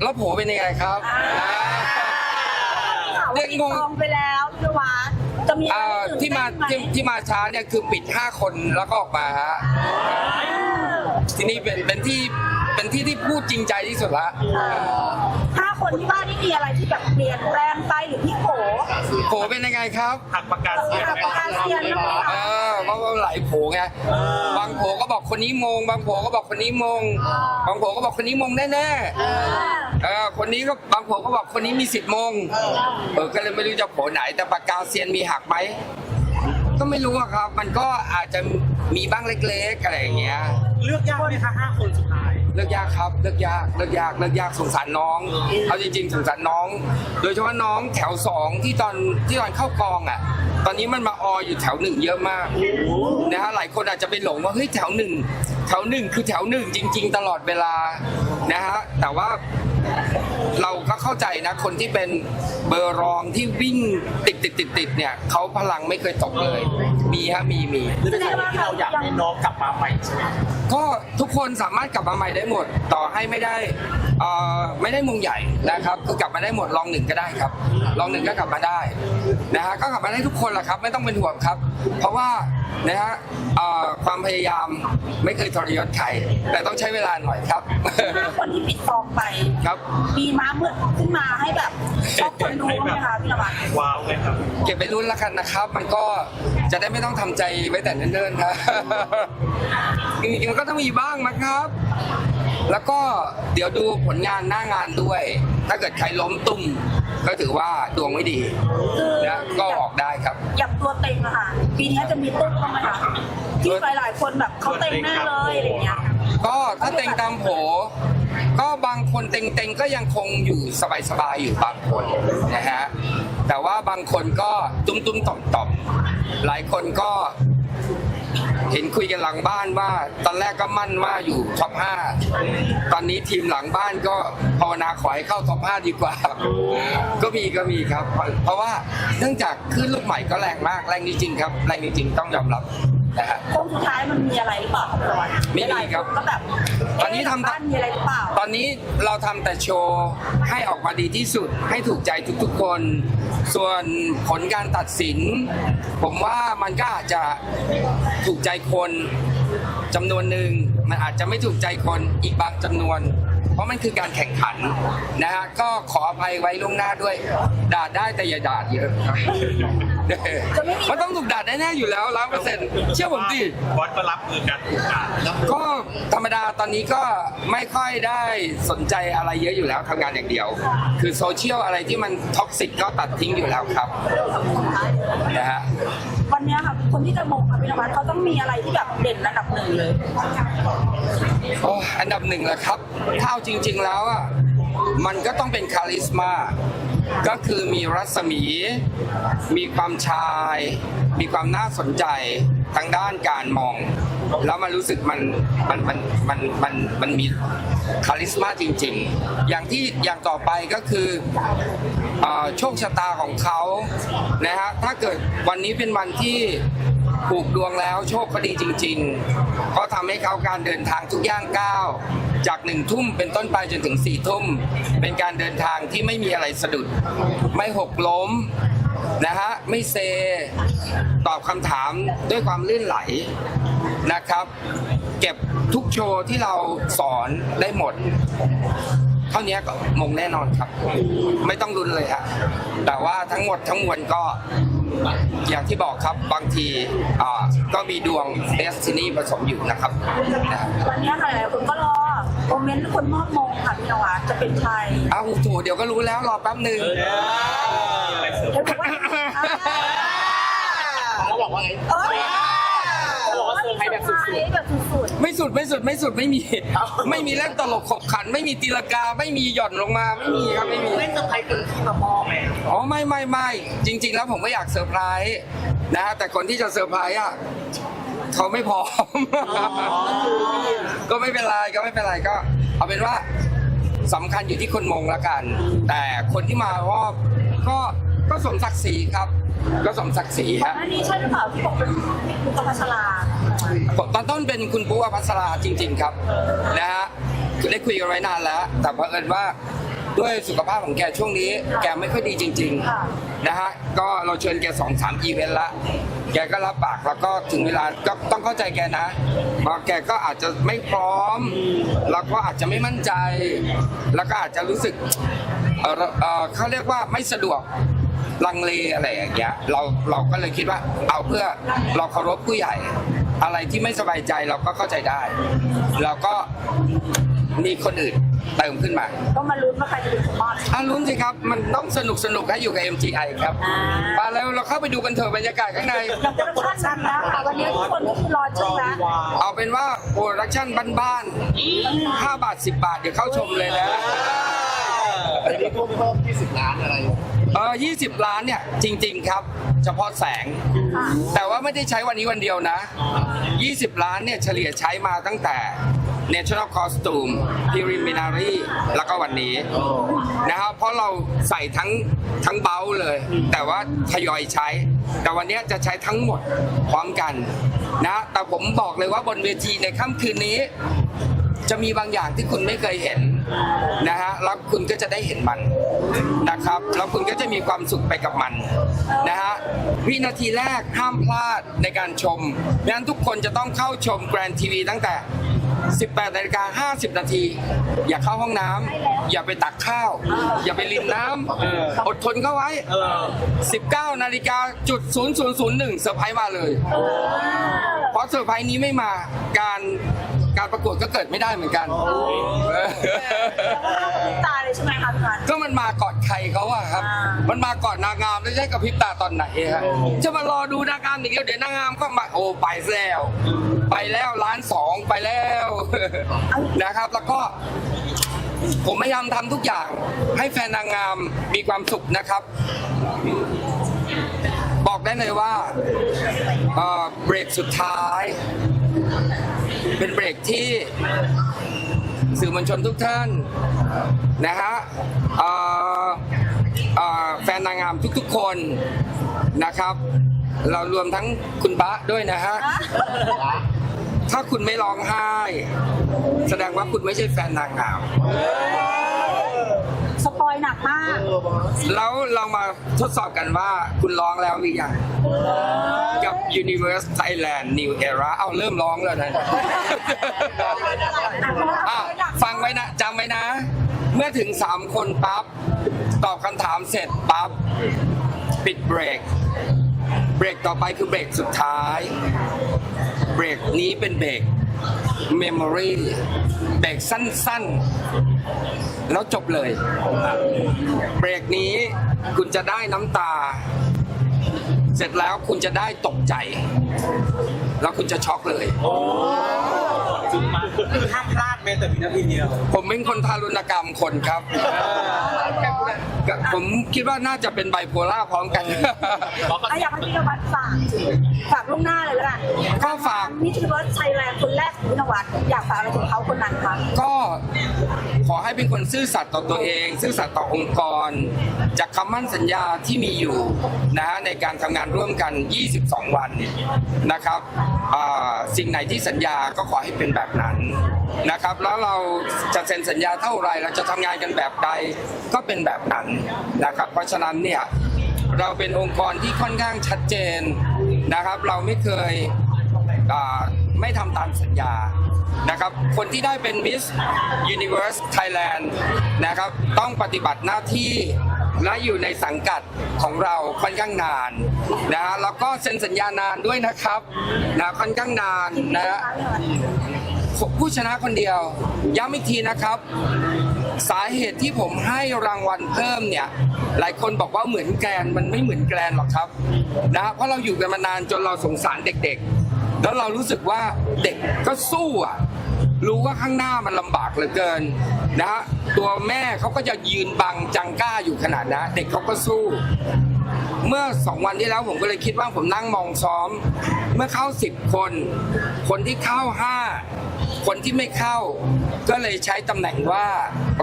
แล้วโผเป็นยังไงครับข่าวเด็ว่ากปิดงงกองไปแล้วพี่นวัดจะมีอะอ่าไรตื่นที่มาเต้นไหที่ที่มาช้าเนี่ยคือปิด 5 คนแล้วก็ออกมาฮะที่นี่เป็นเป็นที่เป็นที่ที่พูดจริงใจที่สุดละห้า คนที่บ้านนี่มีอะไรที่แบบเปลี่ยนแปลงไปหรือพี่โผโผเป็นยังไงครับหักปากกาเสียงกับอาเซียนบ้างไหมเอคะอเพราะว่าหลายโผไงบางโผก็บอกคนนี้มง บางโผก็บอกคนนี้มง บางโผก็บอกคนนี้มงแน่ๆเออคนนี้ก็บางโผก็บอกคนนี้มีสิทธิ์มงเออก็เลยไม่รู้จะโผไหน แต่ปากกาเซียนมีหักไหมก็ไม่รู้อะครับ มันก็อาจจะมีบ้างเล็กๆอะไรอย่างเงี้ย เลือกยากไหมคะห้าคนสุดท้าย เลือกยากครับเลือกยากเลือกยากเลือกยากสงสารน้องเอาจริง ๆสงสารน้อง โดยเฉพาะน้องแถวสองที่ตอนที่ตอนเข้ากองอะ ตอนนี้มันมาอออยู่แถวหนึ่งเยอะมากนะฮะหลายคนอาจจะไปหลงว่าเฮ้ยแถวหนึ่งแถวหนึ่งคือแถวหนึ่งจริง ๆ ตลอดเวลานะฮะแต่ว่า เราก็เข้าใจนะ คนที่เป็นเบอร์รองที่วิ่งติดติดติดติดๆๆๆเนี่ยเขาพลังไม่เคยตกเลย มีฮะมีมีนี่เป็นสิ่งที่เราอยากให้น้องกลับมาใหม่ใช่ไหมก็ทุกคนสามารถกลับมาใหม่ได้หมด ต่อให้ไม่ได้เอ่อไม่ได้มงใหญ่นะครับ คือกลับมาได้หมดลองหนึ่งก็ได้ครับลองหนึ่งก็กลับมาได้นะฮะก็กลับมาได้ทุกคนแหละครับ ไม่ต้องเป็นห่วงครับ เพราะว่านะฮะเอ่อความพยายามไม่เคยทรยศใครแต่ต้องใช้เวลาหน่อยครับ ห้าคนที่ปิดกองไป ครับ มีม้ามืดขึ้นมาให้แบบชอบคนดูบ้างไหมคะพี่นวัดว้าวเลยครับเก็บไปรุ่นแล้วกันนะครับ มันก็จะได้ไม่ต้องทำใจไว้แต่เนิ่นๆครับจริงๆมันก็ต้องมีบ้างนะครับ แล้วก็เดี๋ยวดูผลงานหน้างานด้วย ถ้าเกิดใครล้มตุ้มก็ถือว่าดวงไม่ดีคือนะก็ออกได้ครับ อย่างตัวเต็งอะค่ะปีนี้จะมีตุ้มบ้างไหมคะที่หลายๆคนแบบเขาเต็งแน่เลยอะไรอย่างเงี้ยก็ถ้าเต็งตามโผ ก็บางคนเต็งๆก็ยังคงอยู่สบายๆอยู่บางคนนะฮะแต่ว่าบางคนก็ตุ้มๆต่อมๆหลายคนก็เห็นคุยกันหลังบ้านว่า ตอนแรกก็มั่นว่าอยู่ท็อป5ตอนนี้ทีมหลังบ้านก็ภาวนาขอให้เข้าท็อป5ดีกว่า ก็มีก็มีครับ เพราะว่าเนื่องจากคลื่นลูกใหม่ก็แรงมากแรงจริงๆครับ แรงจริงๆต้องยอมรับ นะฮะโค้งสุดท้ายมันมีอะไรหรือเปล่าครับพี่นวัดไม่มีหลายๆครับนก็แบบตอนนี้ทำ เะบ้านมีอะไรหรือเปล่า ตอนนี้เราทำแต่โชว์ให้ออกมาดีที่สุดให้ถูกใจทุกๆคน ส่วนผลการตัดสิน ผมว่ามันก็อาจจะถูกใจคนจำนวนหนึ่งมันอาจจะไม่ถูกใจคนอีกบางจำนวน เพราะมันคือการแข่งขันนะฮะก็ขออภัยไว้ล่วงหน้าด้วย ด่าได้แต่อย่าด่าเยอะครับจะไม่มีมันต้องถูกด่าแน่ๆอยู่แล้วร้อยเปอร์เซ็นต์เชื่อผมดิบอสก็รับมือการถูกด่าก็ธรรมดาตอนนี้ก็ไม่ค่อยได้สนใจอะไรเยอะอยู่แล้วทำงานอย่างเดียว คือโซเชียลอะไรที่มันท็อกซิกก็ตัดทิ้งอยู่แล้วครับนะฮะวันเนี้ยค่ะคนที่จะมงค่ะพี่นวัดเขาต้องมีอะไรที่แบบเด่นระดับหนึ่งเลยโอ้อันดับหนึ่งแหละครับถ้าเอาจริง ๆ แล้วอะมันก็ต้องเป็นคาลิสมา ก็คือมีรัศมี มีความชาย มีความน่าสนใจทางด้านการมอง แล้วมันรู้สึกมันมันมันมันมันมันมีคาลิสมาจริง ๆ อย่างที่อย่างต่อไปก็คือโชคชะตาของเขานะฮะถ้าเกิดวันนี้เป็นวันที่ผูกดวงแล้วโชคก็ดีจริง ๆ ก็ทำให้เขาการเดินทางทุกย่างก้าว จากหนึ่งทุ่มเป็นต้นไปจนถึงสี่ทุ่ม เป็นการเดินทางที่ไม่มีอะไรสะดุด ไม่หกล้มนะฮะไม่เซ ตอบคำถามด้วยความลื่นไหลนะครับ เก็บทุกโชว์ที่เราสอนได้หมด เท่านี้ก็มงแน่นอนครับ ไม่ต้องรุนเลยฮะแต่ว่าทั้งหมดทั้งมวลก็อย่างที่บอกครับบางทีก็มีดวงเดสตินีผสมอยู่นะครับวันนี้ค่ะหลายๆคนก็รอ โมเมนต์คนมอบมงค่ะพี่นวัดจะเป็นใครอ้าวโถเดี๋ยวก็รู้แล้วรอแป๊บหนึ่งเดี๋ยวบอกว่าอ่าเขาบอกว่าไงเอ้ยเขาบอกว่าเซอร์ไพรส์แบบสุดๆแบบสุดไม่สุดไม่สุดไม่สุดไม่มีไม่มีเล่นตลกขบขัน ไม่มีตีลากาไม่มีหย่อนลงมาไม่มีครับไม่มีเล่นเซอร์ไพรส์คนที่มามอบไหมอ๋อไม่ไม่ไม่จริง ๆ แล้วผมก็อยากเซอร์ไพรส์นะฮะแต่คนที่จะเซอร์ไพรส์อะเขาไม่พร้อม ก็ไม่ เป็นไรก็ไม่เป็นไรก็เอาเป็นว่าสำคัญอยู่ที่คนมงละกัน แต่คนที่มารอบก็ก็สมศักดิ์ศรีครับ ก็สมศักดิ์ศรีๆก่อนฮะหน้านี้ใช่หรือเปล่าที่บอกเป็นคุณตพัชราตอนต้นเป็นคุณปูอภัสราจริง ๆ ครับนะฮะได้คุยกันไว้นานแล้ว แต่เผอิญว่า ด้วยสุขภาพของแกช่วงนี้ แกไม่ค่อยดีจริงค่ะๆนะฮะก็เราเชิญแกสองสามอีเวนต์ละแกก็รับปากแล้วก็ถึงเวลาก็ต้องเข้าใจแกนะว่าแกก็อาจจะไม่พร้อม แล้วก็อาจจะไม่มั่นใจ แล้วก็อาจจะรู้สึกเอ่อเอ่อเขาเรียกว่าไม่สะดวกลังเลอะไรอย่างเงี้ยเราเราก็เลยคิดว่า เอาเพื่อเราเคารพผู้ใหญ่ อะไรที่ไม่สบายใจเราก็เข้าใจได้ เราก็ มีคนอื่นเติมขึ้นมาก็มาลุ้นว่าใครจะเป็นคนมอบอะลุ้นสิครับ มันต้องสนุกสนุกให้อยู่กับ MGI ครับอ่ามมาแล้วเราเข้าไปดูกันเถอะบรรยากาศข้างใน เราจะรับชันแล้วค่ะวันนี้ทุกคนก็คือรอจริงแล้วเอาเป็นว่าโปรดักชั่นบ้านๆ5บาท 10 บาท เดี๋ยวเข้าชมเลยนะอันนี้ก็เพิ่ม20 ล้านอะไรเออ20 ล้านเนี่ยจริง ๆครับ เฉพาะแสง แต่ว่าไม่ได้ใช้วันนี้วันเดียวนะ 20 ล้านเนี่ยเฉลี่ยใช้มาตั้งแต่ National Costume Preliminary แล้วก็วันนี้นะครับเพราะเราใส่ทั้งทั้งเบ้าเลย แต่ว่าทยอยใช้ แต่วันนี้จะใช้ทั้งหมดพร้อมกันนะแต่ผมบอกเลยว่าบนเวทีในค่ำคืนนี้ จะมีบางอย่างที่คุณไม่เคยเห็นนะฮะแล้วคุณก็จะได้เห็นมันนะครับ แล้วคุณก็จะมีความสุขไปกับมันนะฮะวินาทีแรกห้ามพลาดในการชมดังนั้นทุกคนจะต้องเข้าชมแกรนทีวีตั้งแต่ 18นาฬิกา50 นาที อย่าเข้าห้องน้ำอย่าไปตักข้าว อย่าไปรินน้ำอดทนเข้าไว้ 19นาฬิกาจุด0001เซอร์ไพรส์มาเลย เพราะเซอร์ไพรส์นี้ไม่มาการการประกวดก็เกิดไม่ได้เหมือนกันเออตายเลยใช่ไหมคะพี่พันก็มันมาก่อนใครเขาอะครับอ่ามันมาก่อนนางงามแล้วใช้กับพริบตาตอนไหนฮะจะมารอดูนางงามอย่างเดียวเดี๋ยวนางงามก็มาโอ้ไปแล้ว ไปแล้วล้านสองไปแล้วนะครับ แล้วก็ผมพยายามทำทุกอย่างให้แฟนนางงามมีความสุขนะครับ บอกได้เลยว่าเบรกสุดท้าย เป็นเบรกที่สื่อมวลชนทุกท่านนะฮะแฟนนางงามทุกๆคนนะครับ เรารวมทั้งคุณบะด้วยนะฮะ ถ้าคุณไม่ร้องไห้ แสดงว่าคุณไม่ใช่แฟนนางงามสปอยหนักมาก แล้วเรามาทดสอบกันว่าคุณร้องแล้วหรือยัง กับ Universe Thailand New Era เอาเริ่มร้องแล้วนะอะฟังไว้นะจำไว้นะ เมื่อถึง 3 คนปั๊บ ตอบคำถามเสร็จปั๊บ ปิดเบรก เบรกต่อไปคือเบรกสุดท้าย เบรกนี้เป็นเบรกเมมโมรีเบรกสั้นๆ แล้วจบเลย เบรกนี้คุณจะได้น้ำตา เสร็จแล้วคุณจะได้ตกใจ แล้วคุณจะช็อกเลย คือห้ามพลาด แม้แต่วินาทีเดียว ผมเป็นคนทารุณกรรมคนครับ ผมคิดว่าน่าจะเป็นไบโพล่าพร้อมกันอะอยากให้พี่นวัดฝากฝากล่วงหน้าเลยแล้วกันก็ฝากมิสยูนิเวิร์สไทยแลนด์คนแรกของพี่นวัดอยากฝากอะไรถึงเขาคนนั้นคะก็ ขอให้เป็นคนซื่อสัตย์ต่อตัวเอง ซื่อสัตย์ต่อองค์กร จากคำมั่นสัญญาที่มีอยู่นะฮะในการทำงานร่วมกัน 22 วันนะครับสิ่งไหนที่สัญญาก็ขอให้เป็นแบบนั้นนะครับ แล้วเราจะเซ็นสัญญาเท่าไรเราจะทำงานกันแบบใดก็เป็นแบบนั้นนะครับ เพราะฉะนั้นเนี่ยเราเป็นองค์กรที่ค่อนข้างชัดเจนนะครับ เราไม่เคยไม่ทำตามสัญญา นะครับ คนที่ได้เป็น Miss Universe Thailand นะครับ ต้องปฏิบัติหน้าที่และอยู่ในสังกัดของเราค่อนข้างนานนะฮะแล้วก็เซ็นสัญญานานด้วยนะครับนะค่อนข้างนานนะฮะผู้ชนะคนเดียว ย้ำอีกทีนะครับ สาเหตุที่ผมให้รางวัลเพิ่มเนี่ย หลายคนบอกว่าเหมือนแกนมันไม่เหมือนแกนหรอกครับนะฮะเพราะเราอยู่กันมานานจนเราสงสารเด็กๆ แล้วเรารู้สึกว่าเด็กก็สู้อะรู้ว่าข้างหน้ามันลำบากเหลือเกินนะฮะตัวแม่เขาก็จะยืนบังจังก้าอยู่ขนาดนะเด็กเขาก็สู้ เมื่อสองวันที่แล้วผมก็เลยคิดว่าผมนั่งมองซ้อม เมื่อเข้าสิบคน คนที่เข้าห้า คนที่ไม่เข้าก็เลยใช้ตำแหน่งว่า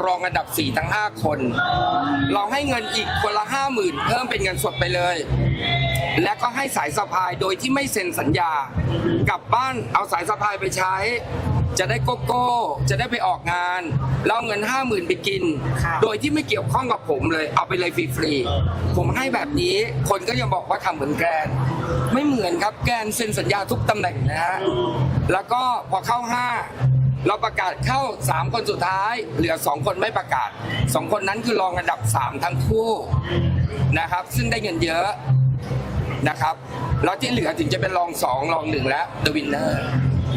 รองอันดับ 4 ทั้ง 5 คน เราให้เงินอีกคนละห้าหมื่นเพิ่มเป็นเงินสดไปเลย และก็ให้สายสะพายโดยที่ไม่เซ็นสัญญา กลับบ้านเอาสายสะพายไปใช้ จะได้โกโก้ จะได้ไปออกงานแล้วเอาเงินห้าหมื่นไปกิน โดยที่ไม่เกี่ยวข้องกับผมเลย เอาไปเลยฟรีๆผมให้แบบนี้คนก็ยังบอกว่าทำเหมือนแกรน ไม่เหมือนครับแกนเซ็นสัญญาทุกตำแหน่งนะฮะแล้วก็พอเข้าห้าเราประกาศเข้า 3 คนสุดท้าย เหลือ 2 คนไม่ประกาศ 2 คนนั้นคือรองอันดับ 3 ทั้งคู่นะครับ ซึ่งได้เงินเยอะนะครับ แล้วที่เหลือถึงจะเป็นรอง 2 รอง 1 และ The Winner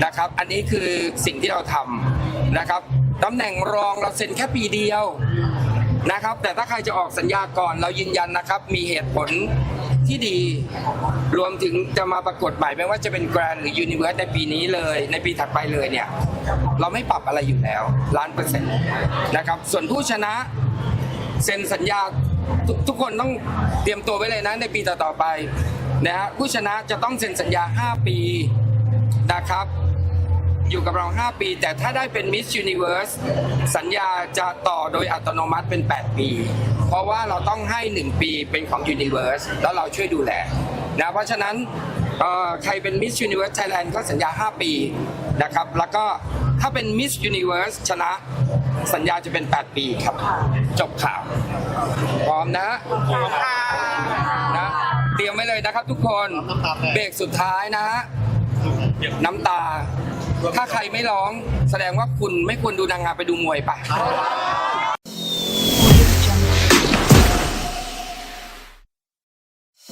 นะครับ อันนี้คือสิ่งที่เราทำนะครับตำแหน่งรองเราเซ็นแค่ปีเดียวนะครับ แต่ถ้าใครจะออกสัญญาก่อนเรายืนยันนะครับ มีเหตุผล ที่ดี รวมถึงจะมาปรากฏใหม่ไม่ว่าจะเป็นแกรนหรือยูนิเวิร์สในปีนี้เลย ในปีถัดไปเลยเนี่ย เราไม่ปรับอะไรอยู่แล้วล้านเปอร์เซ็นต์นะครับ ส่วนผู้ชนะเซ็นสัญญาททุกคนต้องเตรียมตัวไว้เลยนะในปีต่อๆไปนะฮะผู้ชนะจะต้องเซ็นสัญญา 5 ปีนะครับ อยู่กับเรา 5 ปี แต่ถ้าได้เป็น Miss Universe สัญญาจะต่อโดยอัตโนมัติเป็น 8 ปี เพราะว่าเราต้องให้ 1 ปีเป็นของ Universe แล้วเราช่วยดูแลนะเพราะฉะนั้นเอ่อใครเป็น Miss Universe Thailand ก็สัญญา 5 ปีนะครับ แล้วก็ถ้าเป็น Miss Universe ชนะสัญญาจะเป็น 8 ปีครับ จบข่าว พร้อมนะนะเตรียมไว้เลยนะครับทุกคนน้ำตาแตกเบรกสุดท้ายนะฮะน้ำตา ถ้าใครไม่ร้องแสดงว่าคุณไม่ควรดูนางงามไปดูมวยไป